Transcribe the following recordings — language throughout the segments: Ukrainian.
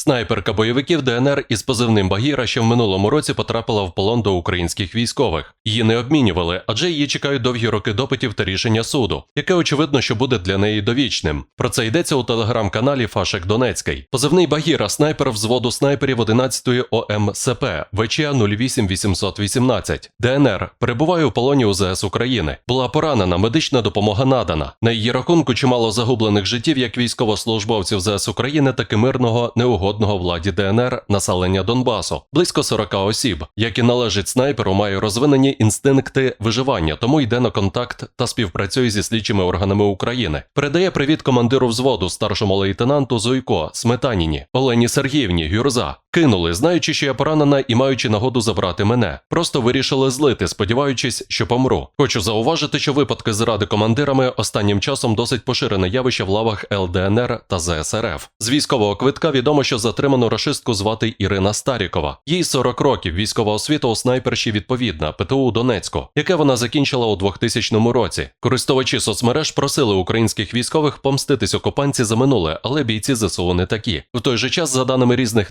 Снайперка бойовиків ДНР із позивним Багіра ще в минулому році потрапила в полон до українських військових. Її не обмінювали, адже її чекають довгі роки допитів та рішення суду, яке очевидно, що буде для неї довічним. Про це йдеться у телеграм-каналі Фашек Донецький. Позивний Багіра снайпер взводу снайперів 11-ї ОМСП ВЧА 08818 ДНР перебуває у полоні УЗС України. Була поранена, медична допомога надана. На її рахунку чимало загублених життів як військовослужбовців ЗС України, так і мирного неугодного владі ДНР населення Донбасу. Близько 40 осіб, які належать снайперу, має розвинені інстинкти виживання, тому йде на контакт та співпрацює зі слідчими органами України. Передає привіт командиру взводу, старшому лейтенанту Зойко, Сметаніні, Олені Сергіївні, Гюрза. Кинули, знаючи, що я поранена і маючи нагоду забрати мене. Просто вирішили злити, сподіваючись, що помру. Хочу зауважити, що випадки зради командирами останнім часом досить поширене явище в лавах ЛДНР та ЗСРФ. З військового квитка відомо, що затриману рашистку звати Ірина Старікова. Їй 40 років, військова освіта у снайперші відповідна ПТУ Донецьку, яке вона закінчила у 2000 році. Користувачі соцмереж просили українських військових помститись окупанці за минуле, але бійці ЗСУ не такі. В той же час, за даними різних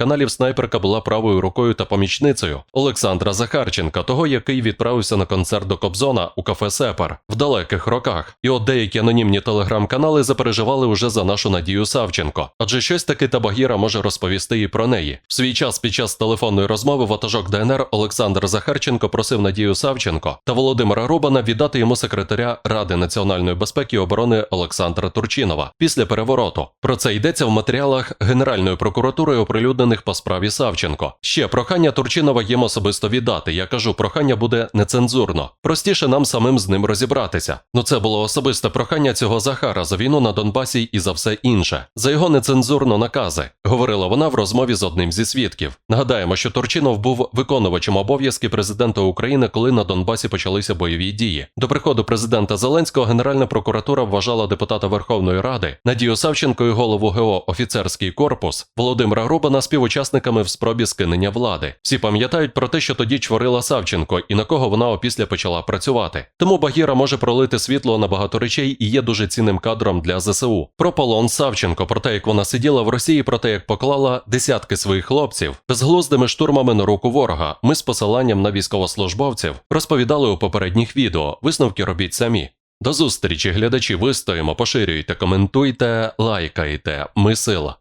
телеграм-каналів, снайперка була правою рукою та помічницею Олександра Захарченка, того, який відправився на концерт до Кобзона у кафе Сепар в далеких роках. І от деякі анонімні телеграм-канали запереживали уже за нашу Надію Савченко, адже щось таки Табагіра може розповісти і про неї. В свій час під час телефонної розмови ватажок ДНР Олександр Захарченко просив Надію Савченко та Володимира Рубана віддати йому секретаря Ради національної безпеки і оборони Олександра Турчинова після перевороту. Про це йдеться в матеріалах Генеральної прокуратури, оприлюднених по справі Савченко. Ще прохання Турчинова їм особисто віддати. Я кажу, прохання буде нецензурно. Простіше нам самим з ним розібратися. Ну це було особисте прохання цього Захара за війну на Донбасі і за все інше. За його нецензурно накази, говорила вона в розмові з одним зі свідків. Нагадаємо, що Турчинов був виконувачем обов'язки президента України, коли на Донбасі почалися бойові дії. До приходу президента Зеленського Генеральна прокуратура вважала депутата Верховної Ради Надію Савченко і голову ГО офіцерський корпус Володимира Рубана співучасниками в спробі скинення влади. Всі пам'ятають про те, що тоді чворила Савченко і на кого вона опісля почала працювати. Тому Багіра може пролити світло на багато речей і є дуже цінним кадром для ЗСУ. Про полон Савченко, про те, як вона сиділа в Росії, про те, як поклала десятки своїх хлопців безглуздими штурмами на руку ворога. Ми з посиланням на військовослужбовців розповідали у попередніх відео. Висновки робіть самі. До зустрічі, глядачі, вистоїмо, поширюйте, коментуйте, лайкайте. Ми сила.